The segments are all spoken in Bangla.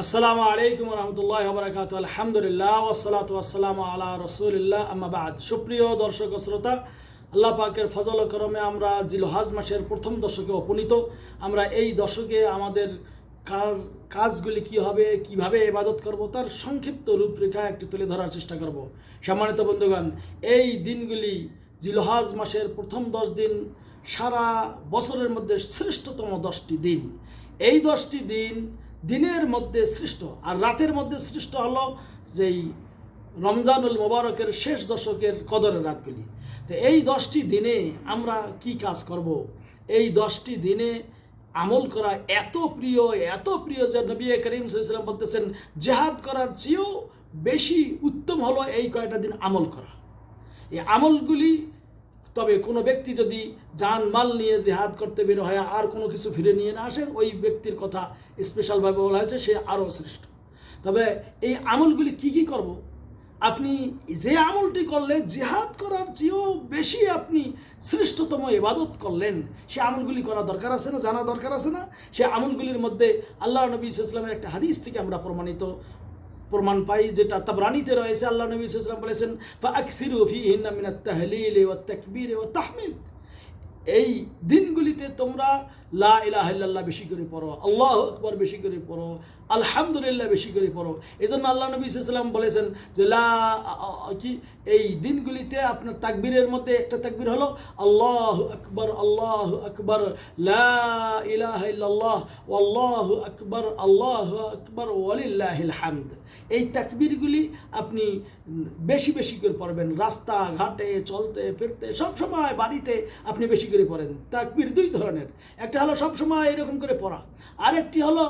আসসালামু আলাইকুম রহমতুল্লাহ বরকাত আলহামদুলিল্লাহ ওসলাত ওয়াসালাম আলা রসুলিল্লাহ আম্মাবাদ সুপ্রিয় দর্শক শ্রোতা, আল্লাহ পাকের ফজল করমে আমরা জিলহাজ মাসের প্রথম দশকে উপনীত। আমরা এই দশকে আমাদের কার, কাজগুলি কি হবে, কীভাবে ইবাদত করব, তার সংক্ষিপ্ত রূপরেখা একটি তুলে ধরার চেষ্টা করব। সম্মানিত বন্ধুগণ, এই দিনগুলি জিলহাজ মাসের প্রথম দশ দিন সারা বছরের মধ্যে শ্রেষ্ঠতম দশটি দিন। এই দশটি দিন দিনের মধ্যে সৃষ্ট আর রাতের মধ্যে সৃষ্ট হলো যেই রমজানুল মোবারকের শেষ দশকের কদরের রাতগুলি। তো এই দশটি দিনে আমরা কি কাজ করব? এই দশটি দিনে আমল করা এত প্রিয় এত প্রিয় যে নবী করিম সাল্লাম বলতেছেন, জেহাদ করার চেয়েও বেশি উত্তম হলো এই কয়টা দিন আমল করা। এই আমলগুলি, তবে কোনো ব্যক্তি যদি যান মাল নিয়ে জেহাদ করতে বের হয় আর কোনো কিছু ফিরে নিয়ে না আসে, ওই ব্যক্তির কথা স্পেশালভাবে বলা হয়েছে, সে আরও শ্রেষ্ঠ। তবে এই আমলগুলি কি কি করব? আপনি যে আমলটি করলে জেহাদ করার চেয়েও বেশি আপনি শ্রেষ্ঠতম ইবাদত করলেন, সে আমলগুলি করা দরকার আছে না, জানা দরকার আছে না? সে আমলগুলির মধ্যে আল্লাহ নবী ইসলামের একটা হাদিস থেকে আমরা প্রমাণিত, প্রমাণ পাই যেটা তাবরানিতে রয়েছে। আল্লাহ নবী ইসলাম বলেছেন ফাকসিরু তাহলিল ওয়া তাহমিদ। এই দিনগুলিতে তোমরা লা ইলাহা ইল্লাল্লাহ বেশি করে পড়ো, আল্লাহ আকবার বেশি করে পড়ো, আলহামদুলিল্লাহ বেশি করে পড়ো। এই জন্য আল্লাহ নবী ইসলাম বলেছেন যে, লা কি, এই দিনগুলিতে আপনার তাকবীরের মধ্যে একটা তাকবীর হলো, আল্লাহ আকবার আল্লাহ আকবার, লা ইলাহা ইল্লাল্লাহ, আল্লাহ আকবার আল্লাহ আকবার, ওয়ালিল্লাহিল হামদ। এই তাকবীরগুলি আপনি বেশি বেশি করে পড়বেন রাস্তা ঘাটে চলতে, ফিরতে, সব সময় বাড়িতে আপনি বেশি করে পড়েন। তাকবীর দুই ধরনের। একটা হলো সব সময় এরকম করে পড়া। আরেকটি হলো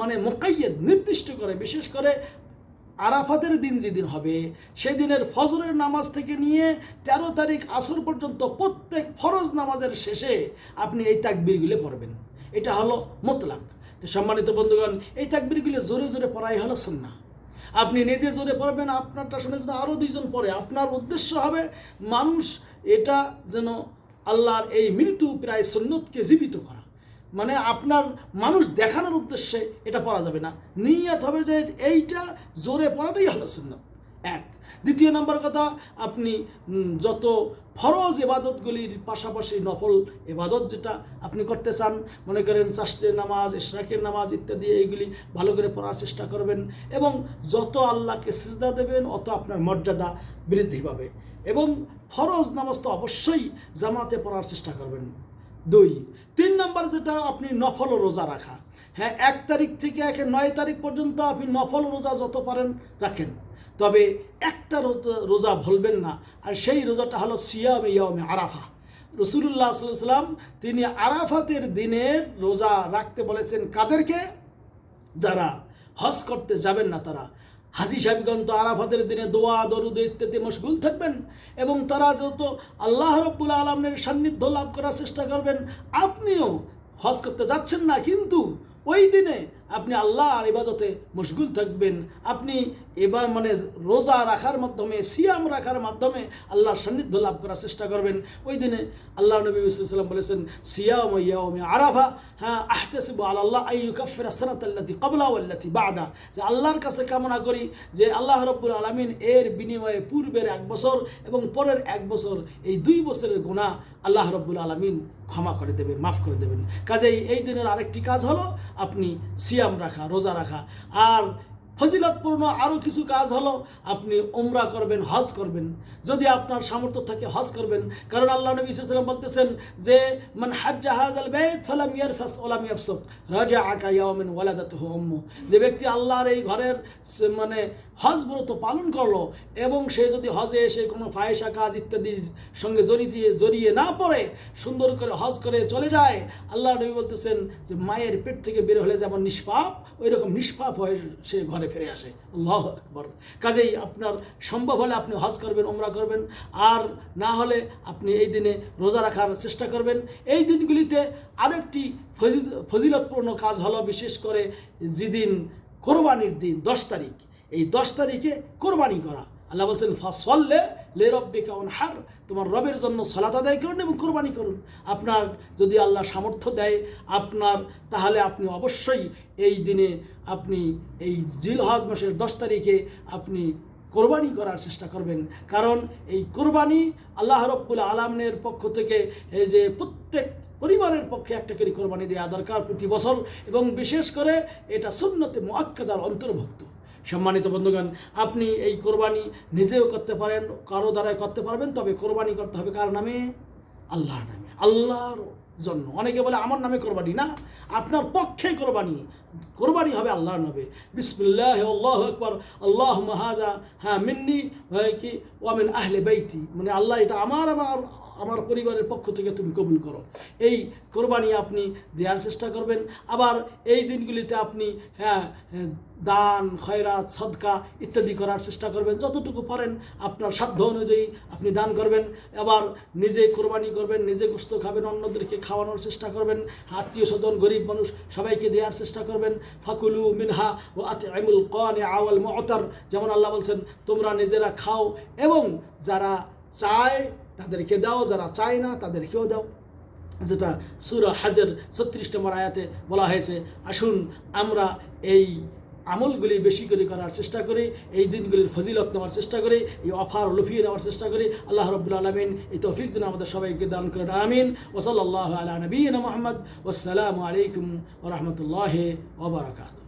মানে মোকাইয়েদ নির্দিষ্ট করে, বিশেষ করে আরাফাতের দিন যেদিন হবে, সেদিনের ফজরের নামাজ থেকে নিয়ে তেরো তারিখ আসর পর্যন্ত প্রত্যেক ফরজ নামাজের শেষে আপনি এই তাকবিরগুলি পড়বেন। এটা হলো মোতলাক। তো সম্মানিত বন্ধুগণ, এই তাকবিরগুলি জোরে জোরে পড়াই হলো সুন্না আপনি নিজে জোরে পড়বেন, আপনারটা শুনে যেন আরও দুইজন পড়ে। আপনার উদ্দেশ্য হবে মানুষ এটা যেন আল্লাহর এই মৃত্যু প্রায় সন্ন্যতকে জীবিত করা। মানে আপনার মানুষ দেখানোর উদ্দেশ্যে এটা পড়া যাবে না। নিয়ত হবে যে এইটা জোরে পড়াটাই হলো সুন্নত। এক। দ্বিতীয় নম্বর কথা, আপনি যত ফরজ এবাদতগুলির পাশাপাশি নফল এবাদত যেটা আপনি করতে চান, মনে করেন চাষের নামাজ, ইশরাকের নামাজ ইত্যাদি, এইগুলি ভালো করে পড়ার চেষ্টা করবেন এবং যত আল্লাহকে সিজদা দেবেন, অত আপনার মর্যাদা বৃদ্ধি পাবে এবং ফরজ নামাজ তো অবশ্যই জামাতে পড়ার চেষ্টা করবেন। দুই, তিন নম্বর যেটা, আপনি নফল রোজা রাখা। হ্যাঁ এক তারিখ থেকে একে নয় তারিখ পর্যন্ত আপনি নফল রোজা যত পারেন রাখেন। তবে একটা রোজা- ভুলবেন না। আর সেই রোজাটা হলো সিয়াম ইয়ামে আরাফা। রসুল্লাহ সাল্লাম তিনি আরাফাতের দিনের রোজা রাখতে বলেছেন কাদেরকে? যারা হজ করতে যাবেন না তারা। হাজি সাহেবগণ তো আরাফাতের দিনে দোয়া, দরুদ, ইত্যাদি মশগুল থাকবেন এবং তারা যেহেতু আল্লাহ রব্বুল আলমের সান্নিধ্য লাভ করার চেষ্টা করবেন, আপনিও হজ করতে যাচ্ছেন না, কিন্তু ওই দিনে আপনি আল্লাহ আর ইবাদতে মশগুল থাকবেন। আপনি এবার মানে রোজা রাখার মাধ্যমে, সিয়াম রাখার মাধ্যমে আল্লাহর সান্নিধ্য লাভ করার চেষ্টা করবেন। ওই দিনে আল্লাহ নবী সাল্লাম বলেছেন, সিয়াম ইয়ামে আরাফা হ্যাঁ আহতেসিব আল্লাহ আইয়ুকাফির সানাত আল্লাতি কবলা আল্লাতি বাদা যে আল্লাহর কাছে কামনা করি যে আল্লাহ রব্বুল আলমিন এর বিনিময়ে পূর্বের এক বছর এবং পরের এক বছর এই দুই বছরের গুণা আল্লাহ রব্বুল আলমিন ক্ষমা করে দেবেন, মাফ করে দেবেন। কাজেই এই দিনের আরেকটি কাজ হলো, আপনি সিয়াম রাখা রোজা রাখা। আর ফজিলতপূর্ণ আরও কিছু কাজ হলো, আপনি উমরা করবেন, হজ করবেন। যদি আপনার সামর্থ্য থাকে, হজ করবেন। কারণ আল্লাহ নবী সাল্লাম বলতেছেন যে, মান হাজ্জা বেত ফালাম ইয়ারফাস ওলাম রাজা আকা যে ব্যক্তি আল্লাহর এই ঘরের মানে হজ ব্রত পালন করল এবং সে যদি হজে এসে কোনো ফায়সা কাজ ইত্যাদির সঙ্গে জড়িয়ে জড়িয়ে না পড়ে, সুন্দর করে হজ করে চলে যায়, আল্লাহ নবী বলতেছেন যে, মায়ের পেট থেকে বের হলে যেমন নিষ্পাপ ওই রকম নিষ্পাপ হয়ে সে ঘরে ফিরে আসে। আল্লাহ আকবর। কাজেই আপনার সম্ভব হলে আপনি হজ করবেন ওমরা করবেন, আর না হলে আপনি এই দিনে রোজা রাখার চেষ্টা করবেন। এই দিনগুলিতে আরেকটি ফজি- ফজিলতপূর্ণ কাজ হলো বিশেষ করে যেদিন কোরবানির দিন, দশ তারিখ। এই দশ তারিখে কোরবানি করা। আল্লাহ বলছেন ফসল্লে লে রব্বে কাউন হার তোমার রবের জন্য সলাত আদায় করুন এবং কোরবানি করুন। আপনার যদি আল্লাহ সামর্থ্য দেয়, আপনার, তাহলে আপনি অবশ্যই এই দিনে আপনি এই জিল হজ মাসের দশ তারিখে আপনি কোরবানি করার চেষ্টা করবেন। কারণ এই কোরবানি আল্লাহ রব্বুল আলমের পক্ষ থেকে এই যে প্রত্যেক পরিবারের পক্ষে একটা করে কোরবানি দেওয়া দরকার প্রতি বছর এবং বিশেষ করে এটা সুন্নতে মোয়াক্কাদার অন্তর্ভুক্ত। সম্মানিত বন্ধুগণ, আপনি এই কোরবানি নিজেও করতে পারেন, কারও দ্বারাই করতে পারবেন, তবে কোরবানি করতে হবে কার নামে? আল্লাহর নামে, আল্লাহর জন্য। অনেকে বলে, আমার নামে কোরবানি না, আপনার পক্ষে কোরবানি। কোরবানি হবে আল্লাহর নামে বিসমিল্লাহ, আল্লাহ আকবর আল্লাহ মাহাজা হ্যাঁ মিন্নি কি ওয়ামিন আহলে বাইতি। মানে আল্লাহ এটা আমার আমার আমার পরিবারের পক্ষ থেকে তুমি কবুল করো। এই কোরবানি আপনি দেওয়ার চেষ্টা করবেন। আবার এই দিনগুলিতে আপনি হ্যাঁ দান, খয়রাত, সদকা ইত্যাদি করার চেষ্টা করবেন। যতটুকু পারেন আপনার সাধ্য অনুযায়ী আপনি দান করবেন। আবার নিজে কোরবানি করবেন, নিজে গোস্ত খাবেন, অন্যদেরকে খাওয়ানোর চেষ্টা করবেন। আত্মীয় স্বজন, গরিব মানুষ সবাইকে দেওয়ার চেষ্টা করবেন। ফাকুলু মিনহা ও আতে আইমুল কনে আওয়াল মতার, যেমন আল্লাহ বলছেন, তোমরা নিজেরা খাও এবং যারা চায় তাদেরকে দাও, যারা চায় না তাদেরকেও দাও। যেটা সুরা হাজের ছত্রিশ নম্বর আয়াতে বলা হয়েছে, আসুন আমরা এই আমলগুলি বেশি করে করার চেষ্টা করি, এই দিনগুলির ফজিলত নেওয়ার চেষ্টা করি, এই অফার লুফিয়ে নেওয়ার চেষ্টা করি। আল্লাহ রব্বুল আলমিন এই তৌফিক যেন আমাদের সবাইকে দান করেন, আমিন। ওসল আল্লাহ আলা নবীন মোহাম্মদ। ওসালামু আলাইকুম ওরহমতুল্লাহ ওবরাকাত